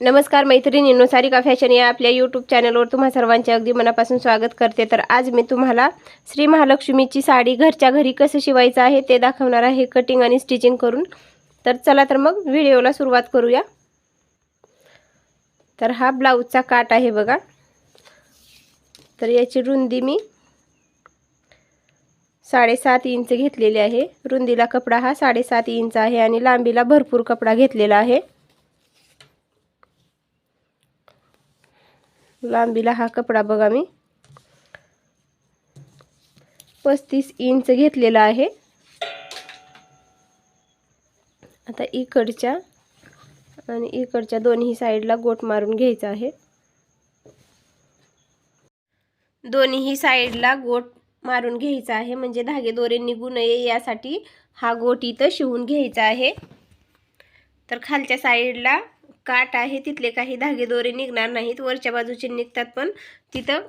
नमस्कार मैत्रिणींनो सारिका फॅशन या आपल्या यूट्यूब चॅनलवर तुम्हा सर्वांचे अगदी मनापासून स्वागत करते. तर आज मी तुम्हाला श्री महालक्ष्मीची साडी घरच्या घरी कसं शिवायचं आहे ते दाखवणार आहे. कटिंग आणि स्टिचिंग करून. तर चला तर मग व्हिडिओला सुरुवात करूया. तर हा ब्लाऊजचा काट आहे बघा. तर याची रुंदी मी साडेसात इंच घेतलेली आहे. रुंदीला कपडा हा साडेसात इंच आहे आणि लांबीला भरपूर कपडा घेतलेला आहे. लांबीला हा कपडा बघा मी. पस्तीस इंच घेतलेला आहे. आता इकडच्या आणि इकडच्या दोन्ही साईडला गोट मारून घ्यायचा आहे. दोन्ही साईडला गोट मारून घ्यायचा आहे म्हणजे धागे दोरे निघू नये यासाठी हा गोट इथं शिवून घ्यायचा आहे. तर खालच्या साईडला काट आहे तिथले काही धागे दोरे निघणार नाहीत. वरच्या बाजूचे निघतात पण. तिथं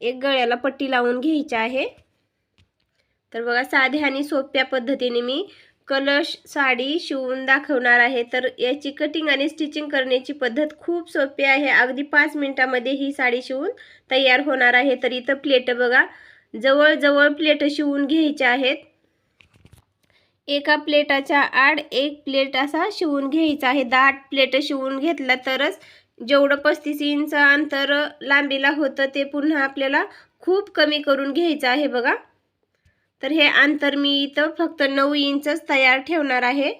एक गळ्याला पट्टी लावून घ्यायची आहे. तर बघा साध्या आणि सोप्या पद्धतीने मी कलश साडी शिवून दाखवणार आहे. तर याची कटिंग आणि स्टिचिंग करण्याची पद्धत खूप सोपी आहे. अगदी पाच मिनटामध्ये ही साडी शिवून तयार होणार आहे. तर इथं प्लेट बघा जवळजवळ प्लेट शिवून घ्यायच्या आहेत. एका प्लेटाच्या आड एक प्लेट असा शिवून घ्यायचा आहे. दहा प्लेट शिवून घेतला तरच जेवढं पस्तीस इंच अंतर लांबीला होतं ते पुन्हा आपल्याला खूप कमी करून घ्यायचं आहे बघा. तर हे अंतर मी इथं फक्त नऊ इंचच तयार ठेवणार आहे.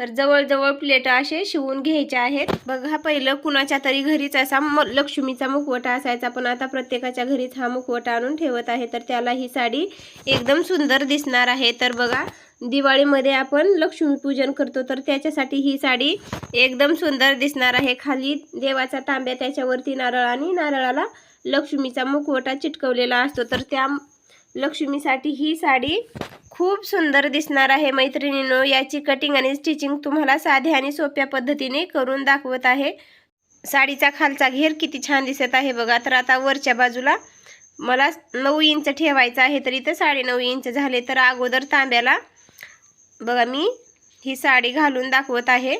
तर जवळजवळ प्लेटं असे शिवून घ्यायचे आहेत. बघा पहिलं कुणाच्या तरी घरीच असा म लक्ष्मीचा मुखवटा असायचा. पण आता प्रत्येकाच्या घरीच हा मुखवटा आणून ठेवत आहे. तर त्याला ही साडी एकदम सुंदर दिसणार आहे. तर बघा दिवाळीमध्ये आपण लक्ष्मीपूजन करतो. तर त्याच्यासाठी ही साडी एकदम सुंदर दिसणार आहे. खाली देवाचा तांब्या त्याच्यावरती नारळ आणि नारळाला लक्ष्मीचा मुखवटा चिटकवलेला असतो. तर त्या लक्ष्मीसाठी ही साडी खूप सुंदर दिसणार आहे मैत्रिणींनो. याची कटिंग आणि स्टिचिंग तुम्हाला साध्या आणि सोप्या पद्धतीने करून दाखवत आहे. साडीचा खालचा घेर किती छान दिसत आहे बघा. तर आता वरच्या बाजूला मला नऊ इंच ठेवायचं आहे तर इथं साडेनऊ इंच झाले. तर अगोदर तांब्याला बघा मी ही साडी घालून दाखवत आहे.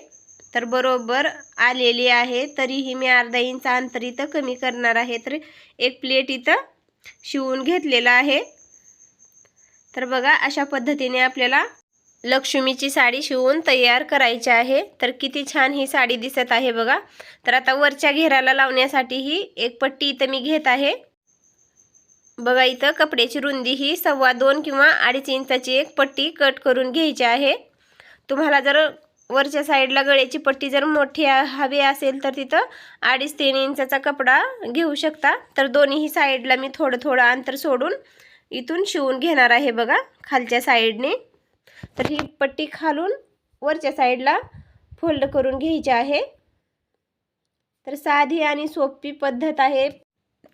तर बरोबर आलेली आहे. तरीही मी अर्धा इंच अंतर इथं कमी करणार आहे. तर एक प्लेट इथं शिवून घेतलेलं आहे. तर बघा अशा पद्धतीने आपल्याला लक्ष्मीची साडी शिवून तयार करायची आहे. तर किती छान ही साडी दिसत आहे बघा. तर आता वरच्या घेराला लावण्यासाठी ही एक पट्टी इथं मी घेत आहे. बघा इथं कपड्याची रुंदी ही सव्वा दोन किंवा अडीच इंचाची एक पट्टी कट करून घ्यायची आहे. तुम्हाला जर वरच्या साईडला गळ्याची पट्टी जर मोठी हवी असेल तर तिथं अडीच तीन इंचाचा कपडा घेऊ शकता. तर दोन्ही साईडला मी थोडं थोडं अंतर सोडून इथून शिवून घेणार आहे बघा खालच्या साईडने. तर ही पट्टी खालून वरच्या साईडला फोल्ड करून घ्यायची आहे. तर साधी आणि सोपी पद्धत आहे.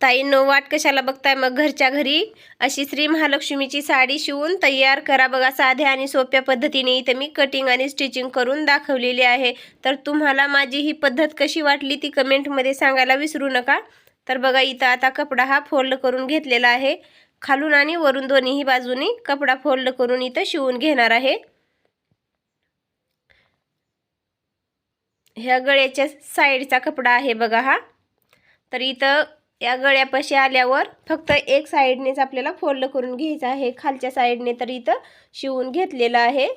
ताई नो वाट कशाला बघताय? मग घरच्या घरी अशी श्री महालक्ष्मीची साडी शिवून तयार करा बघा. साध्या आणि सोप्या पद्धतीने इथं मी कटिंग आणि स्टिचिंग करून दाखवलेली आहे. तर तुम्हाला माझी ही पद्धत कशी वाटली ती कमेंटमध्ये सांगायला विसरू नका. तर बघा इथं आता कपडा हा फोल्ड करून घेतलेला आहे. खालून आणि वरून दोन्हीही बाजूनी कपडा फोल्ड करून इथं शिवून घेणार आहे. ह्या गळ्याच्या साईडचा कपडा आहे बघा हा. तर इथं या गळ्यापाशी आल्यावर फक्त एक साईडनेच आपल्याला फोल्ड करून घ्यायचं आहे. खालच्या साईडने तर इथं शिवून घेतलेलं आहे.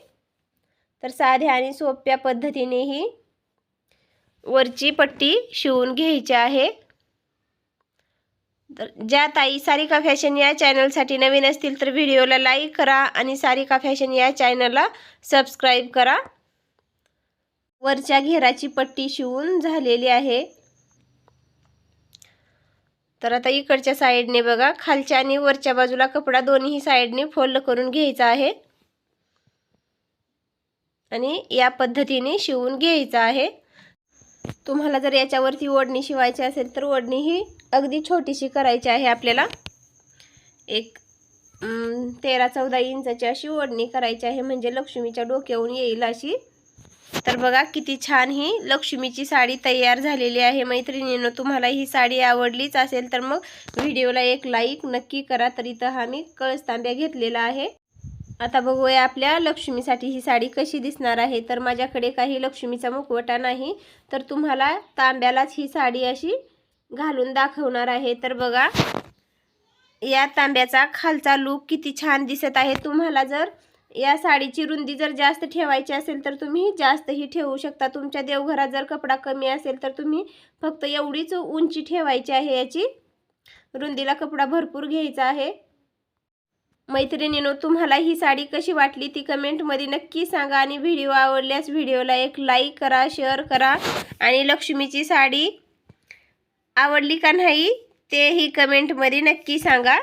तर साध्या आणि सोप्या पद्धतीनेही वरची पट्टी शिवून घ्यायची आहे. तर ज्या ताई सारिका फॅशन या चॅनलसाठी नवीन असतील तर व्हिडिओला लाईक करा आणि सारिका फॅशन या चॅनलला सबस्क्राईब करा. वरच्या घेराची पट्टी शिवून झालेली आहे. तर आता इकडच्या साईडने बघा खालच्या आणि वरच्या बाजूला कपडा दोन्ही साईडने फोल्ड करून घ्यायचा आहे. आणि या पद्धतीने शिवून घ्यायचा आहे. तुम्हाला जर याच्यावरती ओढणी शिवायची असेल तर ओढणी ही अगदी छोटीशी करायची आहे आपल्याला. एक तेरा चौदा इंचाची अशी ओढणी करायची आहे म्हणजे लक्ष्मीच्या डोक्याहून येईल अशी. तर बघा किती छान ही लक्ष्मीची साडी तयार झालेली आहे मैत्रिणीनं. तुम्हाला ही साडी आवडलीच असेल तर मग व्हिडिओला एक लाईक नक्की करा तर इथं हा मी कळस तांब्या घेतलेला आहे. आता बघूया आपल्या लक्ष्मीसाठी ही साडी कशी दिसणार आहे. तर माझ्याकडे काही लक्ष्मीचा मुखवटा नाही तर तुम्हाला तांब्यालाच ही साडी अशी घालून दाखवणार आहे. तर बघा या तांब्याचा खालचा लूक किती छान दिसत आहे. तुम्हाला जर या साडीची रुंदी जर जास्त ठेवायची असेल तर तुम्ही जास्तही ठेवू शकता. तुमच्या देवघरात जर कपडा कमी असेल तर तुम्ही फक्त एवढीच उंची ठेवायची आहे. याची रुंदीला कपडा भरपूर घ्यायचा आहे. मैत्रिणीनो तुम्हाला ही साडी कशी वाटली ती कमेंटमध्ये नक्की सांगा आणि व्हिडिओ आवडल्यास व्हिडिओला एक लाईक करा शेअर करा आणि लक्ष्मीची साडी आवडली का नाही तेही कमेंटमध्ये नक्की सांगा.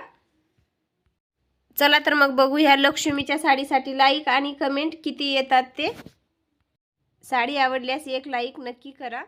चला तर मग बघू ह्या लक्ष्मीच्या साडीसाठी लाईक आणि कमेंट किती येतात ते. साडी आवडल्यास एक लाईक नक्की करा.